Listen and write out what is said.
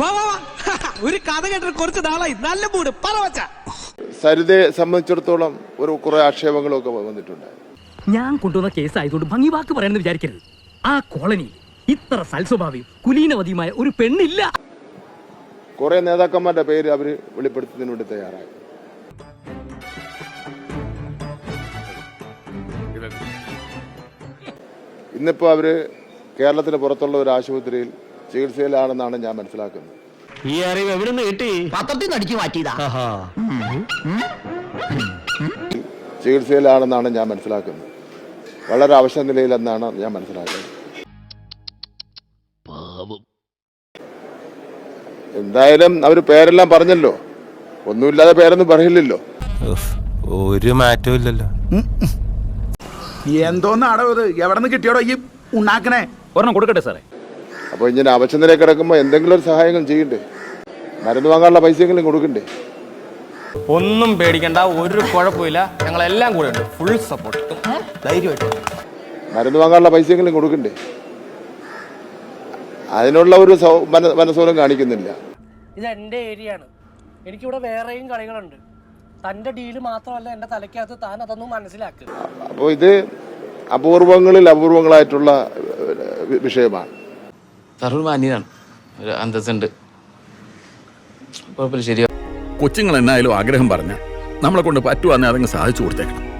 വാ വാ വാ. ഒരു കഥ കേട്ടിട്ട് കുറച്ച് നാളായി. നല്ല മൂട് പറ വച്ച. സരിതയെ സംബന്ധിച്ചിടത്തോളം ഒരു കുറെ ആക്ഷേപങ്ങളൊക്കെ വന്നിട്ടുണ്ട് ഞാൻ കൊണ്ടുവന്ന കേസ് ആയതുകൊണ്ട് ഭംഗി വാക്ക് പറയാനെന്ന് വിചാരിക്കരുത്. ആ കോളനി ഇത്ര സൽസ്വഭാവിയും കുലീനവതിയുമായ ഒരു പെണ്ണില്ല. കുറെ നേതാക്കന്മാരുടെ പേര് അവർ വെളിപ്പെടുത്തുന്നതിന് വേണ്ടി തയ്യാറായി. ഇന്നിപ്പോ അവർ കേരളത്തിന് പുറത്തുള്ള ഒരു ആശുപത്രിയിൽ ചികിത്സയിലാണെന്നാണ് ഞാൻ മനസ്സിലാക്കുന്നത്. ഈ അറിവ് എവിടെ നിന്ന് കിട്ടി? പത്രത്തിൽ നിന്ന് അടിച്ചു മാറ്റിയതാ. ചികിത്സയിലാണെന്നാണ് ഞാൻ മനസ്സിലാക്കുന്നത്. വളരെ അവശ നിലയിലെന്നാണ് ഞാൻ മനസ്സിലാക്കുന്നത്. എന്തായാലും അവർ പേരെല്ലാം പറഞ്ഞല്ലോ. ഒന്നുമില്ലാതെ പേരൊന്നും പറയില്ലല്ലോ. ഒരു മാറ്റവും ഇല്ലല്ലോ. എന്തോന്നാടോ ഇത്? എവിടെ നിന്ന് കിട്ടിയോടോ ഈ ഉണ്ടാക്കണേ ഒരെണ്ണം കൊടുക്കട്ടെ സാറേ. അപ്പോൾ ഇങ്ങനെ അവശനിലയിൽ കിടക്കുമ്പോൾ എന്തെങ്കിലും ഒരു സഹായങ്ങൾ ചെയ്യണ്ടേ? മരുന്ന് വാങ്ങാനുള്ള പൈസയെങ്കിലും കൊടുക്കണ്ടേ? ഒന്നും പേടിക്കണ്ട ഒരു കുഴപ്പമില്ല. ഞങ്ങളെല്ലാം കൂടെ ഉണ്ട്. ഫുൾ സപ്പോർട്ട് ധൈര്യമായിട്ട്. മരുന്ന് വാങ്ങാനുള്ള പൈസയെങ്കിലും കൊടുക്കണ്ടേ? അതിനുള്ള ഒരു സൗ- മന- മനസ്സോലും കാണിക്കുന്നില്ല. ഇത് എന്റെ ഏരിയ ആണ്. എനിക്കിവിടെ വേറെയും കളികളുണ്ട്. തന്റെ ഡീൽ മാത്രമല്ല എന്റെ തലയ്ക്കകത്ത് താൻ അതൊന്നും മനസ്സിലാക്കുക അപ്പോൾ ഇത് അപൂർവങ്ങളിൽ അപൂർവങ്ങളായിട്ടുള്ള ഏഹ്, വിഷയമാണ് സാറൊരു മാന്യനാണ്. ഒരു അന്തസ്സുണ്ട്. കുഴപ്പമില്ല ശരിയാ കൊച്ചുങ്ങൾ എന്നായാലും ആഗ്രഹം പറഞ്ഞ നമ്മളെ കൊണ്ട് പറ്റുവാന്നെ അതങ്ങ് സാധിച്ചു കൊടുത്തേക്കണം.